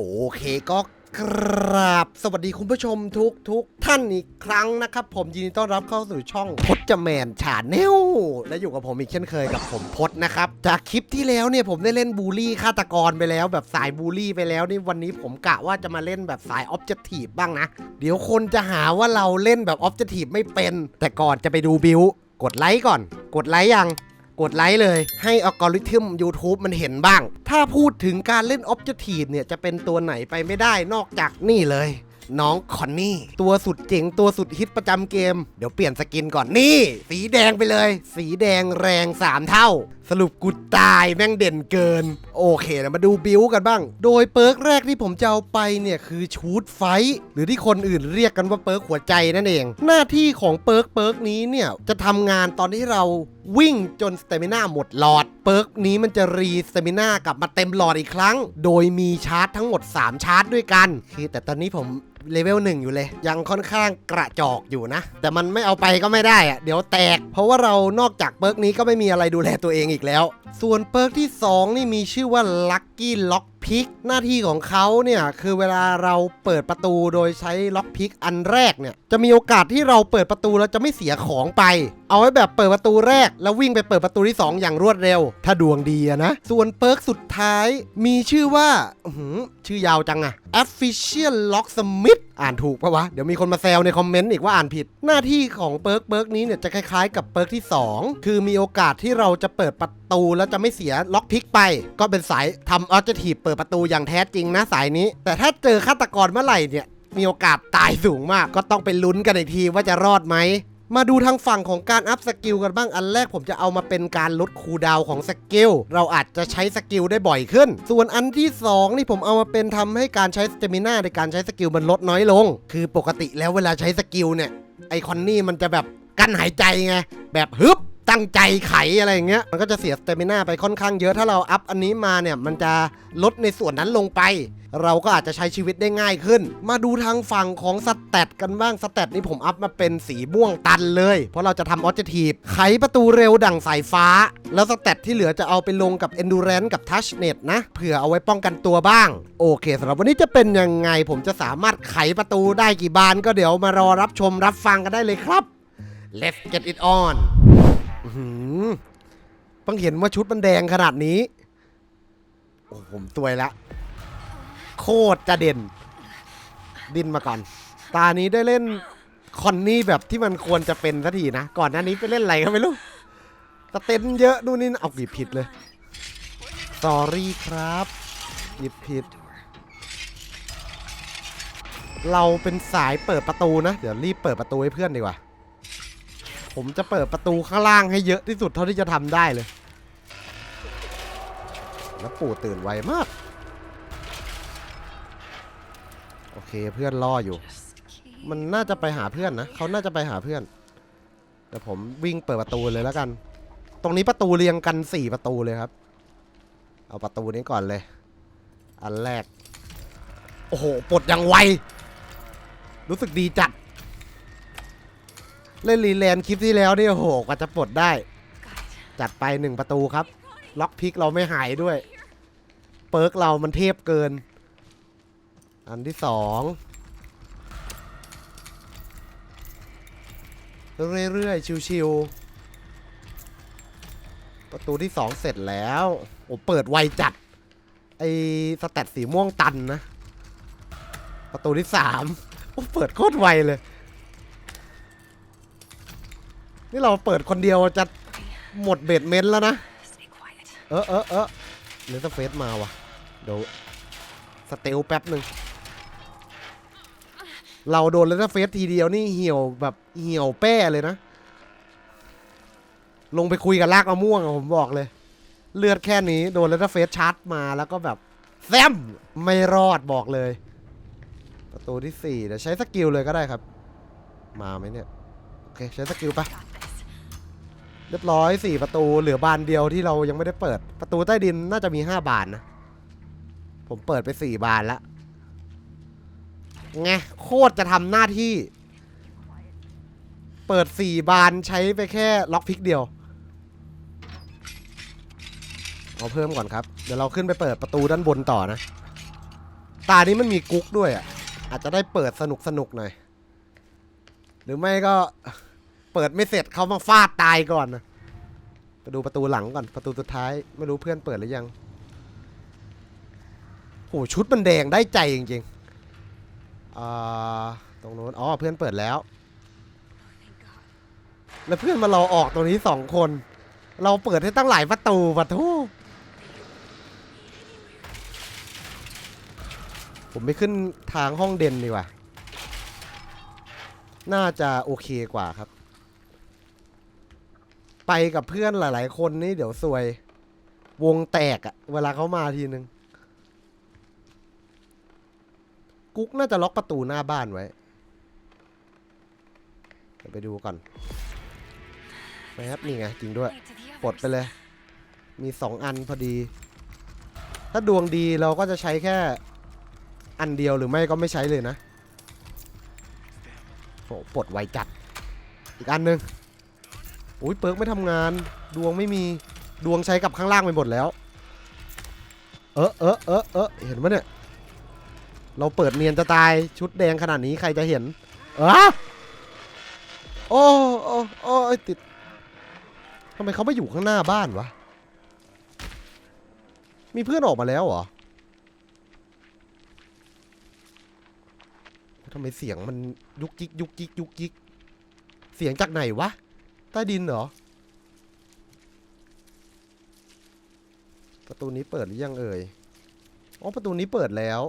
โอเคก็กราบสวัสดีคุณผู้ชมทุกทุกท่านอีกครั้งนะครับ ผมยินดีต้อนรับเข้าสู่ช่องพดจแมนชาแนลและอยู่กับผมอีกเช่นเคยกับผมพจนะครับ จากคลิปที่แล้วเนี่ยผมได้เล่นบูลลี่ฆาตกรไปแล้ว แบบสายบูลลี่ไปแล้วนี่วันนี้ผมกะว่าจะมาเล่นแบบสายออบเจ t ทีฟบ้างนะ เดี๋ยวคนจะหาว่าเราเล่นแบบออบเจ t ทีฟไม่เป็น แต่ก่อนจะไปดูบิวกดไลค์ก่อน กดไลค์ยัง กดไลค์เลย ให้อัลกอริทึม YouTube มันเห็นบ้าง ถ้าพูดถึงการเล่นออบเจ t i ีฟเนี่ยจะเป็นตัวไหนไปไม่ได้นอกจากนี่เลย น้องคอนนี่ ตัวสุดเจ๋งตัวสุดฮิตประจำเกม เดี๋ยวเปลี่ยนสกินก่อนนี่ สีแดงไปเลย สีแดงแรง 3 เท่า สรุปกูตายแม่งเด่นเกิน โอเคนะมาดูบิวกันบ้าง โดยเปิร์กแรกที่ผมจะเอาไปเนี่ยคือชูดไฟท์หรือที่คนอื่นเรียกกันว่าเปิร์กหัวใจนั่นเอง หน้าที่ของเปิร์กเปิร์กนี้เนี่ยจะทำงานตอนที่เราวิ่งจนสเตมิน่าหมดหลอด เปิร์กนี้มันจะรีสเตมิน่ากลับมาเต็มหลอดอีกครั้ง โดยมีชาร์จทั้งหมด 3 ชาร์จด้วยกันคือแต่ตอนนี้ผมเลเวลหนึ่งอยู่เลย ยังค่อนข้างกระจอกอยู่นะ แต่มันไม่เอาไปก็ไม่ได้อะเดี๋ยวแตก เพราะว่าเรานอกจากเบิร์กนี้ก็ไม่มีอะไรดูแลตัวเองอีกแล้ว ส่วนเปิร์กที่ 2 นี่มีชื่อว่า Lucky Lock พิกหน้าที่ของเขาเนี่ยคือเวลาเราเปิดประตูโดยใช้ล็อกพิกอันแรกเนี่ยจะมีโอกาสที่เราเปิดประตูแล้วจะไม่เสียของไป เอาไว้แบบเปิดประตูแรก แล้ววิ่งไปเปิดประตูที่ 2 อย่างรวดเร็ว ถ้าดวงดีนะ ส่วนเปิร์กสุดท้ายมีชื่อว่าอื้อหือชื่อยาวจังอะ Official Locksmith อ่านถูกปะวะ เดี๋ยวมีคนมาแซวในคอมเมนต์อีกว่าอ่านผิด หน้าที่ของเปิร์กเปิร์กนี้เนี่ยจะคล้ายๆ กับเปิร์กที่ 2 คือมีโอกาสที่เราจะเปิดประตูแล้วจะไม่เสียล็อกพิกไป ก็เป็นสายทำออ j จะถีบเปิดประตูอย่างแท้จริงนะสายนี้ แต่ถ้าเจอฆาตกรเมื่อไหร่เนี่ยมีโอกาสตายสูงมาก ก็ต้องไปลุ้นกันอีกทีว่าจะรอดไหม มาดูทางฝั่งของการอัพสกิลกันบ้างอันแรกผมจะเอามาเป็นการลดคูดาวของสกิลเราอาจจะใช้สกิลได้บ่อยขึ้น ส่วนอันที่ 2 นี่ผมเอามาเป็นทำให้การใช้สเตมิน่าในการใช้สกิลมันลดน้อยลง คือปกติแล้วเวลาใช้สกิลเนี่ยไอคอนนี่มันจะแบบกั้นหายใจไงแบบฮึบ ตั้งใจไขอะไรอย่างเงี้ย มันก็จะเสียสเตมินาไปค่อนข้างเยอะ ถ้าเราอัพอันนี้มาเนี่ย มันจะลดในส่วนนั้นลงไป เราก็อาจจะใช้ชีวิตได้ง่ายขึ้น มาดูทางฝั่งของสแตทกันบ้างสแตทนี่ผมอัพมาเป็นสีม่วงตันเลย เพราะเราจะทำออ j จ c t i v e ไขประตูเร็วดั่งสายฟ้า แล้วสแตทที่เหลือจะเอาไปลงกับ Endurance กับ Touchnet นะ เผื่อเอาไว้ป้องกันตัวบ้าง โอเคสำหรับวันนี้จะเป็นยังไง ผมจะสามารถไขประตูได้กี่บาน ก็เดี๋ยวมารอรับชมรับฟังกันได้เลยครับ Let's get it on อื้อหือเพิ่งเห็นว่าชุดมันแดงขนาดนี้ โอ้ผมตัวยละ โคตรจะเด่น ดินมาก่อน ตานี้ได้เล่นคอนนี่แบบที่มันควรจะเป็นสักทีนะ ก่อนหน้านี้ไปเล่นอะไรก็ไม่รู้สเต็นเยอะนู่นนี่เอาหยิบผิดเลยสอรี่ครับหยิบผิด เราเป็นสายเปิดประตูนะ เดี๋ยวรีบเปิดประตูให้เพื่อนดีกว่า ผมจะเปิดประตูข้างล่างให้เยอะที่สุดเท่าที่จะทำได้เลย แล้วปู่ตื่นไวมาก โอเคเพื่อนรออยู่ มันน่าจะไปหาเพื่อนนะเขาน่าจะไปหาเพื่อนเดี๋ยวผมวิ่งเปิดประตูเลยแล้วกัน ตรงนี้ประตูเรียงกันสี่ประตูเลยครับ เอาประตูนี้ก่อนเลย อันแรก โอ้โห ปลดอย่างไว รู้สึกดีจัด เล่นรีแลนด์คลิปที่แล้วนี่โอ้โหกว่าจะปลดได้ จัดไปหนึ่งประตูครับ ล็อกพิกเราไม่หายด้วย เปิร์กเรามันเทพเกิน อันที่สองเรื่อยๆ ชิวๆ ประตูที่สองเสร็จแล้วโอ้เปิดไวจัด ไอสแตทสีม่วงตันนะ ประตูที่สามโอ้เปิดโคตรไวเลย นี่เราเปิดคนเดียวจะหมดเบดเมนต์แล้วนะ Stay quiet. เออเออเออเลสเฟสมาว่ะ เดี๋ยวสเตลแป๊บหนึ่ง เราโดนเลสเฟสทีเดียวนี่เหี่ยวแบบเหี่ยวแป้เลยนะ ลงไปคุยกับลากมะม่วงอะผมบอกเลย เลือดแค่นี้โดนเลสเฟสชาร์จมาแล้วก็แบบแซมไม่รอดบอกเลย ประตูที่สี่เดี๋ยวใช้สกิลเลยก็ได้ครับ มาไหมเนี่ย โอเค ใช้สกิลไป Got this. เรียบร้อยสี่ประตูเหลือบานเดียวที่เรายังไม่ได้เปิด ประตูใต้ดินน่าจะมีห้าบานนะ ผมเปิดไปสี่บานแล้วไงโคตรจะทำหน้าที่ เปิดสี่บานใช้ไปแค่ล็อกพิกเดียวเอาเพิ่มก่อนครับ เดี๋ยวเราขึ้นไปเปิดประตูด้านบนต่อนะ ตานี้มันมีกุ๊กด้วยอะ อาจจะได้เปิดสนุกสนุกหน่อย หรือไม่ก็ เปิดไม่เสร็จเขามาฟาดตายก่อนนะไปดูประตูหลังก่อนประตูสุดท้าย ไม่รู้เพื่อนเปิดหรือยังโหชุดมันแดงได้ใจจริงๆอ่าตรงนู้นอ๋อเพื่อนเปิดแล้ว แล้วเพื่อนมาเราออกตรงนี้สองคน เราเปิดให้ตั้งหลายประตูปะทูผมไม่ขึ้นทางห้องเด่นดีกว่า น่าจะโอเคกว่าครับ ไปกับเพื่อนหลาย ๆ คนนี่เดี๋ยวซวย วงแตกอะเวลาเขามาทีนึง กุ๊กน่าจะล็อกประตูหน้าบ้านไว้เดี๋ยวไปดูก่อนแป๊บนี่ไงจริงด้วย ปลดไปเลย มีสองอันพอดี ถ้าดวงดีเราก็จะใช้แค่อันเดียวหรือไม่ก็ไม่ใช้เลยนะโปลดไวจัด อีกอันหนึ่ง อุ้ยเปิร์กไม่ทำงาน ดวงไม่มีดวงใช้กับข้างล่างไปหมดแล้ว เออเออเออเออเห็นไหมเนี่ย เราเปิดเนียนจะตายชุดแดงขนาดนี้ใครจะเห็น เออโอ้โอ้โอ้ติดทำไมเขาไม่อยู่ข้างหน้าบ้านวะ มีเพื่อนออกมาแล้วเหรอทำไมเสียงมันยุกยิกยุกยิกยุกยิก เสียงจากไหนวะ ใต้ดินเหรอ ประตูนี้เปิดหรือยังเอ่ย อ๋อ ประตูนี้เปิดแล้ว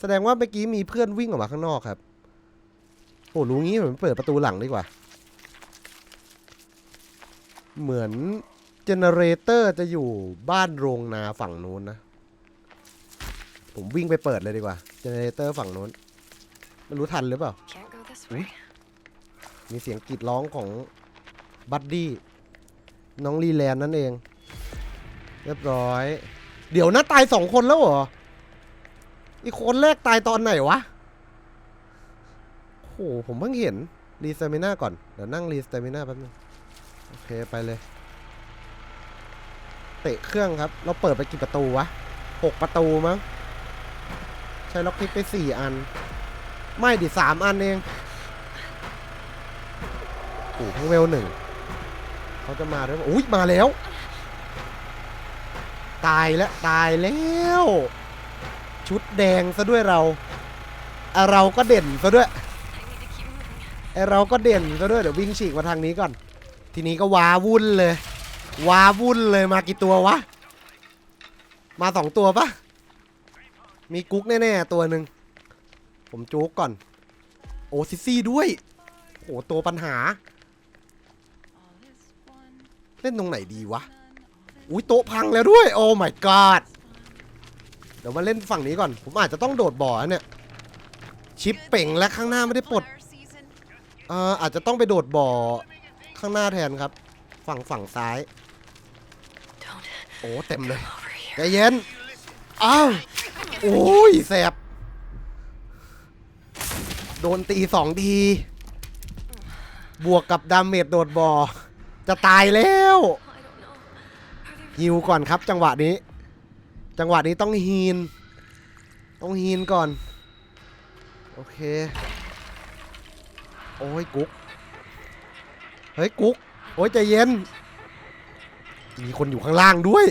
แสดงว่าเมื่อกี้มีเพื่อนวิ่งออกมาข้างนอกครับ โอ้รู้งี้ผมเปิดประตูหลังดีกว่า เหมือนเจเนเรเตอร์จะอยู่บ้านโรงนาฝั่งนู้นนะ ผมวิ่งไปเปิดเลยดีกว่า เจเนเรเตอร์ฝั่งนู้นไม่รู้ทันหรือเปล่า Can't go this way. way. มีเสียงกรีดร้องของ บัดดี้น้องลีแลนนั่นเอง เรียบร้อย เดี๋ยวนะตายสองคนแล้วเหรอ อีกคนแรกตายตอนไหนวะโหผมเพิ่งเห็น รีสเตมิน่าก่อน เดี๋ยวนั่งรีสเตมิน่าแป๊บนึง โอเคไปเลย เตะเครื่องครับ เราเปิดไปกี่ประตูวะหกประตูมั้ง ใช้ล็อกพิกไปสี่อัน ไม่ดิสามอันเองโอ้โหทั้งเวลหนึ่ง เขาจะมาด้วยอุ้ยมาแล้ว ตายแล้วตายแล้ว ชุดแดงซะด้วยเราอะเราก็เด่นซะด้วย I need to keep moving. ไอเราก็เด่นซะด้วยเดี๋ยววิ่งฉีกมาทางนี้ก่อน ทีนี้ก็ว้าวุ่นเลย ว้าวุ่นเลยมากี่ตัววะ มาสองตัวปะมีกุ๊กแน่ๆตัวหนึ่งผมจุกก่อน โอ้ซิซี่ด้วย โอ้ตัวปัญหา เล่นตรงไหนดีวะ อุ้ยโต๊ะพังแล้วด้วย โอ้ my god เดี๋ยวมาเล่นฝั่งนี้ก่อน ผมอาจจะต้องโดดบ่อเนี่ย ชิปเป่งและข้างหน้าไม่ได้ปลดเอ่ออาจจะต้องไปโดดบ่อข้างหน้าแทนครับ ฝั่งฝั่งซ้าย โอ้ เต็มเลยใจเย็น อ้าว โอ้ยแสบ โดนตีสองที บวกกับดาเมจโดดบ่อ จะตายแล้ว I don't know. Are they ฮิวก่อนครับ จังหวะนี้ จังหวะนี้ต้องฮีน ต้องฮีนก่อน โอเค โอ้ยกุ๊ก เฮ้ยกุ๊ก โอ้ยใจเย็น มีคนอยู่ข้างล่างด้วย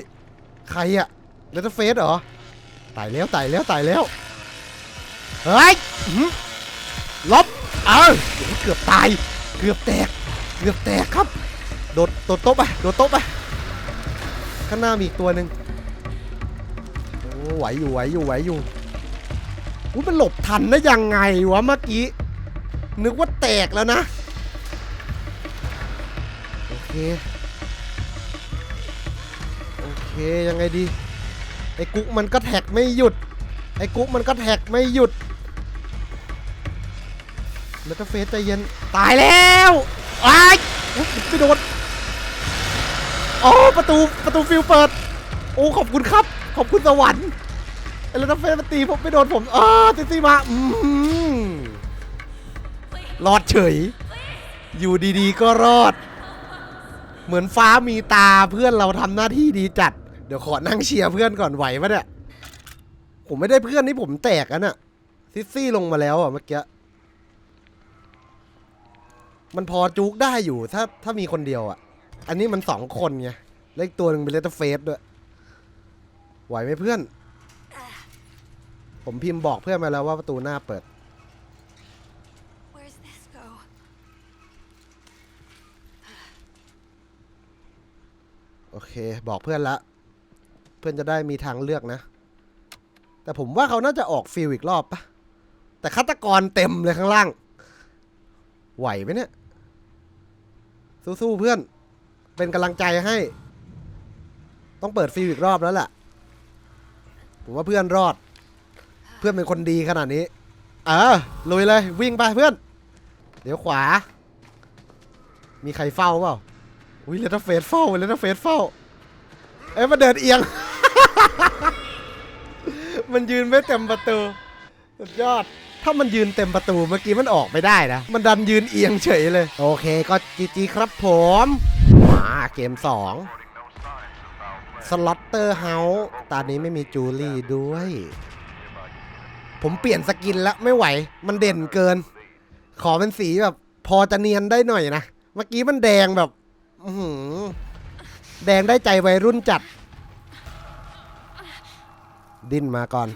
ใครอะเลตเฟสเหรอ ตายแล้วตายแล้วตายแล้ว เฮ้ยอื้อหือลบ เออโอ้โหเกือบตาย เกือบแตก เกือบแตกครับ โดดโดดโต๊ะไปโดดโต๊ะไปข้างหน้ามีอีกตัวหนึ่งโอ้ไหวอยู่ไหวอยู่ไหวอยู่อุ้ยมันหลบทันได้ยังไงวะเมื่อกี้ นึกว่าแตกแล้วนะ โอเค โอเคยังไงดี ไอ้กุ๊กมันก็แท็กไม่หยุด ไอ้กุ๊กมันก็แท็กไม่หยุดแล้วก็เฟสใจเย็น ตายแล้วอ้ายอุ๊ยไม่โดน โอ้ประตูประตูฟิวเปิด โอ้ขอบคุณครับ ขอบคุณสวรรค์เอเลนเฟสมาตีผมไม่โดนผมอ้าซิซี่มาอืมรอดเฉย อยู่ดีๆก็รอด เหมือนฟ้ามีตาเพื่อนเราทำหน้าที่ดีจัด เดี๋ยวขอนั่งเชียร์เพื่อนก่อนไหวปะเนี่ย ผมไม่ได้เพื่อนนี่ผมแตกอันน่ะซิซี่ลงมาแล้วอะเมื่อกี้ มันพอจุกได้อยู่ถ้าถ้ามีคนเดียวอะ อันนี้มันสองคนไงแลวอีกตัวหนึ่งเป็นเลตเตอร์เฟสด้วย ไหวไหมเพื่อน ผมพิมพ์บอกเพื่อนมาแล้วว่าประตูหน้าเปิด Where's this go? โอเค บอกเพื่อนละ เพื่อนจะได้มีทางเลือกนะ แต่ผมว่าเขาน่าจะออกฟิลอีกรอบปะแต่ฆาตกรเต็มเลยข้างล่าง ไหวไหมเนี่ย สู้ๆเพื่อน เป็นกำลังใจให้ ต้องเปิดฟิลอีกรอบแล้วแหละผมว่าเพื่อนรอด เพื่อนเป็นคนดีขนาดนี้ เออลุยเลยวิ่งไปเพื่อน เดี๋ยวขวา มีใครเฝ้าเปล่าอุ้ยเลตเฟสเฝ้าเลตเฟสเฝ้าเอ้ยมาเดินเอียง มันยืนไม่เต็มประตูสุดยอด ถ้ามันยืนเต็มประตูเมื่อกี้มันออกไม่ได้นะ มันดันยืนเอียงเฉยเลย โอเคก็จีจีครับผม มาเกม2สล็อตเตอร์เฮาส์ตอนนี้ไม่มีจูลี่ด้วย ผมเปลี่ยนสกินแล้วไม่ไหว มันเด่นเกิน ขอเป็นสีแบบ พอจะเนียนได้หน่อยนะ เมื่อกี้มันแดงแบบแดงได้ใจวัยรุ่นจัด ดิ้นมาก่อน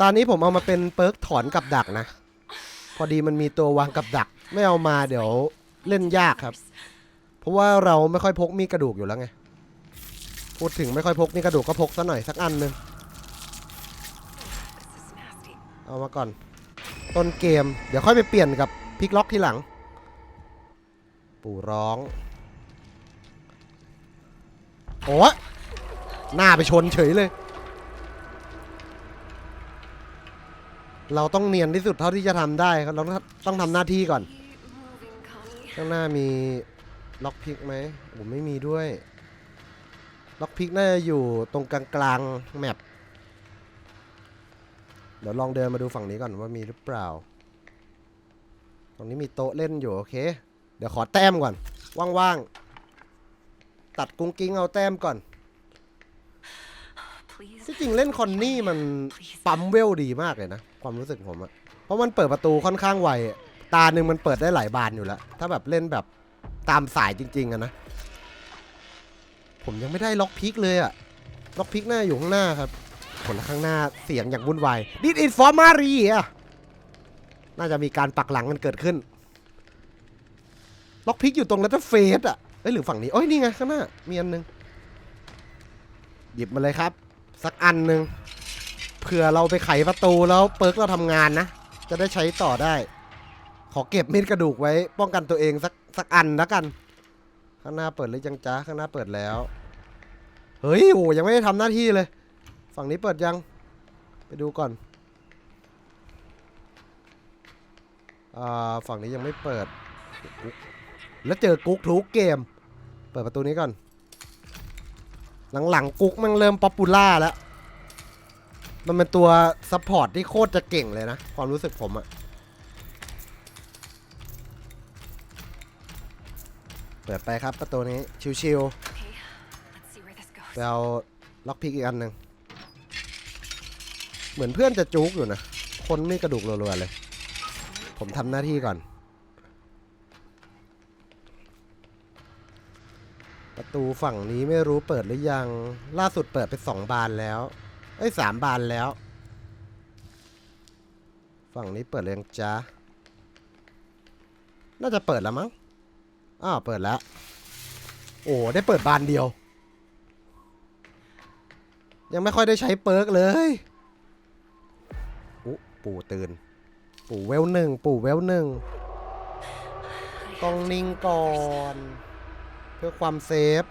ตอนนี้ผมเอามาเป็นเปิร์กถอนกับดักนะ พอดีมันมีตัววางกับดัก ไม่เอามาเดี๋ยวเล่นยากครับ เพราะว่าเราไม่ค่อยพกมีดกระดูกอยู่แล้วไง พูดถึงไม่ค่อยพกมีดกระดูกก็พกซะหน่อยสักอันหนึงเอามาก่อน ต้นเกม เดี๋ยวค่อยไปเปลี่ยนกับพลิกล็อกทีหลัง ปู่ร้อง โอ้หน้าไปชนเฉยเลย เราต้องเนียนที่สุดเท่าที่จะทำได้ครับเราต้องทำหน้าที่ก่อน ข้างหน้ามี ล็อกพิกไหมผมไม่มีด้วย ล็อกพิกน่าจะอยู่ตรงกลางกลางๆแมปเดี๋ยวลองเดินมาดูฝั่งนี้ก่อนว่ามีหรือเปล่า ตรงนี้มีโต๊ะเล่นอยู่โอเค เดี๋ยวขอแต้มก่อน ว่างๆ ตัดกุ้งกิ้งเอาแต้มก่อน Please. ที่จริงเล่นคอนนี่มันปั๊มเวลดีมากเลยนะ ความรู้สึกผมอะเพราะมันเปิดประตูค่อนข้างไวอะตาหนึ่งมันเปิดได้หลายบานอยู่แล้ว ถ้าแบบเล่นแบบ ตามสายจริง ๆอะนะ ผมยังไม่ได้ล็อกพิกเลยอะล็อกพิกหน้าอยู่ข้างหน้าครับคนลข้างหน้าเสียงอย่างวุ่นวายดิดอินฟอร์มารีอะน่าจะมีการปักหลังกันเกิดขึ้น ล็อกพิกอยู่ตรงแล้วจะเฟสอะเอ้ยหรือฝั่งนี้โอ้ยนี่ไงข้างหน้ามีอันหนึงหยิบมาเลยครับ สักอันหนึ่งเผื่อเราไปไขประตูแล้วเปิร์กเราทำงานนะ จะได้ใช้ต่อได้ ขอเก็บมีดกระดูกไว้ ป้องกันตัวเองสักสักอันแล้วกัน ข้างหน้าเปิดหรือยังจ้าข้างหน้าเปิดแล้ว เฮ้ยโอ้ยังไม่ได้ทำหน้าที่เลย ฝั่งนี้เปิดยัง ไปดูก่อนอ่าฝั่งนี้ยังไม่เปิด แล้วเจอกุ๊กทุกเกม เปิดประตูนี้ก่อน หลังๆกุ๊กมันเริ่มป๊อปปูล่าแล้ว มันเป็นตัวซัพพอร์ตที่โคตรจะเก่งเลยนะ ความรู้สึกผมอะ เปิดไปครับประตูนี้ชิว Okay. Let's see where this ๆ goes. ไปเอาล็อกพิกอีกอันหนึ่งเหมือนเพื่อนจะจุกอยู่นะ คนไม่กระดูกรัวๆเลย ผมทำหน้าที่ก่อน ประตูฝั่งนี้ไม่รู้เปิดหรือยัง ล่าสุดเปิดไปสองบานแล้ว เอ้ยสามบานแล้ว ฝั่งนี้เปิดเลยงจ้าน่าจะเปิดแล้วมั้ง อ้าวเปิดแล้ว โอ้ได้เปิดบานเดียว ยังไม่ค่อยได้ใช้เปิร์กเลยอุปู่ตื่น ปู่เวลหนึ่งปู่เวลหนึ่งต้องนิ่งก่อน เพื่อความเซฟ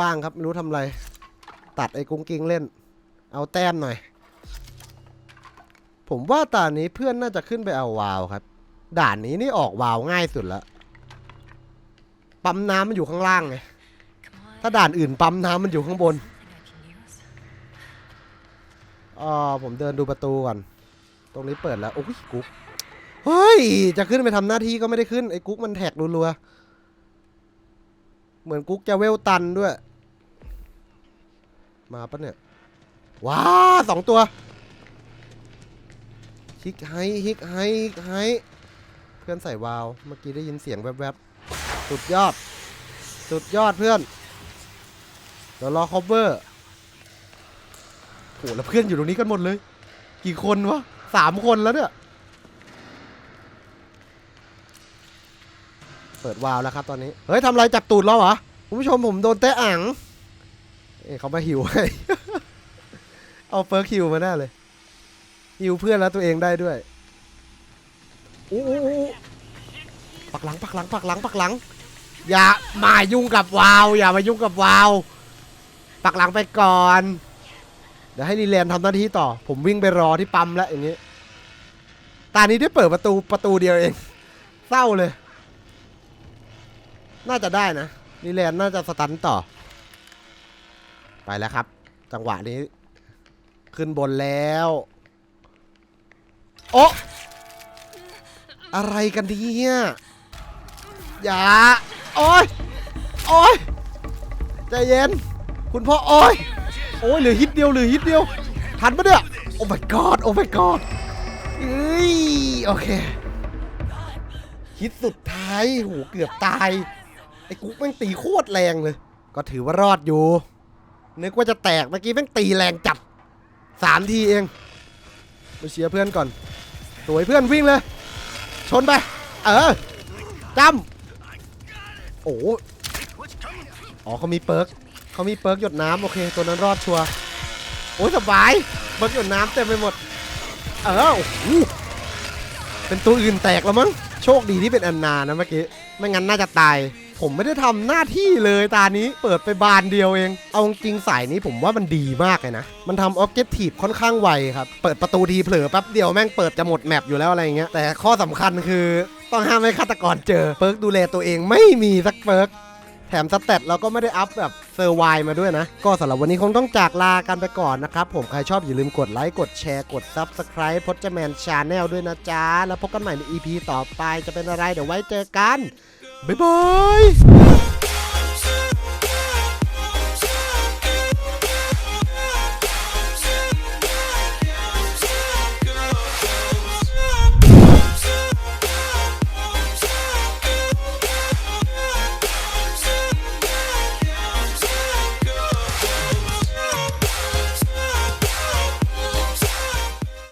ว่างๆครับไม่รู้ทำอะไร ตัดไอ้กุ้งกิ้งเล่น เอาแต้มหน่อย ผมว่าตอนนี้เพื่อนน่าจะขึ้นไปเอาวาวครับ ด่านนี้นี่ออกวาวง่ายสุดละปั๊มน้ำมันอยู่ข้างล่างไงถ้าด่านอื่นปั๊มน้ำมันอยู่ข้างบนอ๋อผมเดินดูประตูก่อน ตรงนี้เปิดแล้วโอ้ยกุ๊กเฮ้ย จะขึ้นไปทำหน้าที่ก็ไม่ได้ขึ้นไอ้กุ๊กมันแท็กรัวๆเหมือนกุ๊กจะเวลตันด้วย มาปะเนี่ย ว้าสองตัว ฮิกไฮฮิกไฮฮิกไฮเพื่อนใส่วาวเมื่อกี้ได้ยินเสียงแวบๆสุดยอด สุดยอดเพื่อนเดี๋ยวรอคอเวอร์โหแล้วเพื่อนอยู่ตรงนี้กันหมดเลย กี่คนวะสามคนแล้วเนี่ยเปิดวาล์วแล้วครับตอนนี้ เฮ้ยทำไรจับตูดเราเหรอคุณผู้ชมผมโดนเตะอ่างเอ้เขามาหิวให้ เอาเฟิร์กหิวมาแน่เลย หิวเพื่อนแล้วตัวเองได้ด้วยอู้อู้อู้ปักหลังปักหลังปักหลังปักหลัง อย่ามายุ่งกับวาวอย่ามายุ่งกับวาวปักหลังไปก่อน เดี๋ยวให้ลีแลนทำหน้าที่ต่อ ผมวิ่งไปรอที่ปั๊มแล้วอย่างนี้ ตานี้ได้เปิดประตูประตูเดียวเอง เศร้าเลย น่าจะได้นะลีแลนน่าจะสตันต่อ ไปแล้วครับ จังหวะนี้ ขึ้นบนแล้ว โอ๊ะอะไรกันดีเนี่ยอย่า โอ้ย โอ้ย ใจเย็น คุณพ่อ โอ้ย โอ้ย เหลือฮิตเดียว เหลือฮิตเดียว ทันปะเนี่ย โอ้ my god โอ้ my god เอ้ย โอเค ฮิตสุดท้าย โห เกือบตาย ไอ้กุ๊กแม่งตีโคตรแรงเลย ก็ถือว่ารอดอยู่ นึกว่าจะแตก เมื่อกี้แม่งตีแรงจัดสามทีเอง ไปเชียร์เพื่อนก่อนสวยเพื่อนวิ่งเลย ชนไป เออจำโอ้โอ๋อเขามีเปิร์กเขามีเปิร์กหยดน้ำโอเค ตัวนั้นรอดชัวร์โอ้ยสบายเปิร์กหยดน้ำเต็มไปหมด เออโอ้โหเป็นตัวอื่นแตกแล้วมั้งโชคดีที่เป็นอันนานะเมื่อกี้ ไม่งั้นน่าจะตาย ผมไม่ได้ทำหน้าที่เลยตานี้เปิดไปบานเดียวเอง เอาจริงสายนี้ผมว่ามันดีมากเลยนะ มันทำออบเจกตีฟค่อนข้างไวครับ เปิดประตูทีเผลอแป๊บเดียวแม่งเปิดจะหมดแมปอยู่แล้วอะไรเงี้ย แต่ข้อสำคัญคือต้องห้ามให้ฆาตกรเจอ เปิร์กดูแลตัวเองไม่มีสักเปิร์กแถมสเตตเราก็ไม่ได้อัพแบบเซอร์ไวมาด้วยนะ ก็สำหรับวันนี้คงต้องจากลากันไปก่อนนะครับ ผมใครชอบอย่าลืมกดไลค์ กดแชร์กด Subscribe พจแมนชาแนลด้วยนะจ๊ะ แล้วพบกันใหม่ใน EP ต่อไปจะเป็นอะไรเดี๋ยวไว้เจอกัน 拜拜。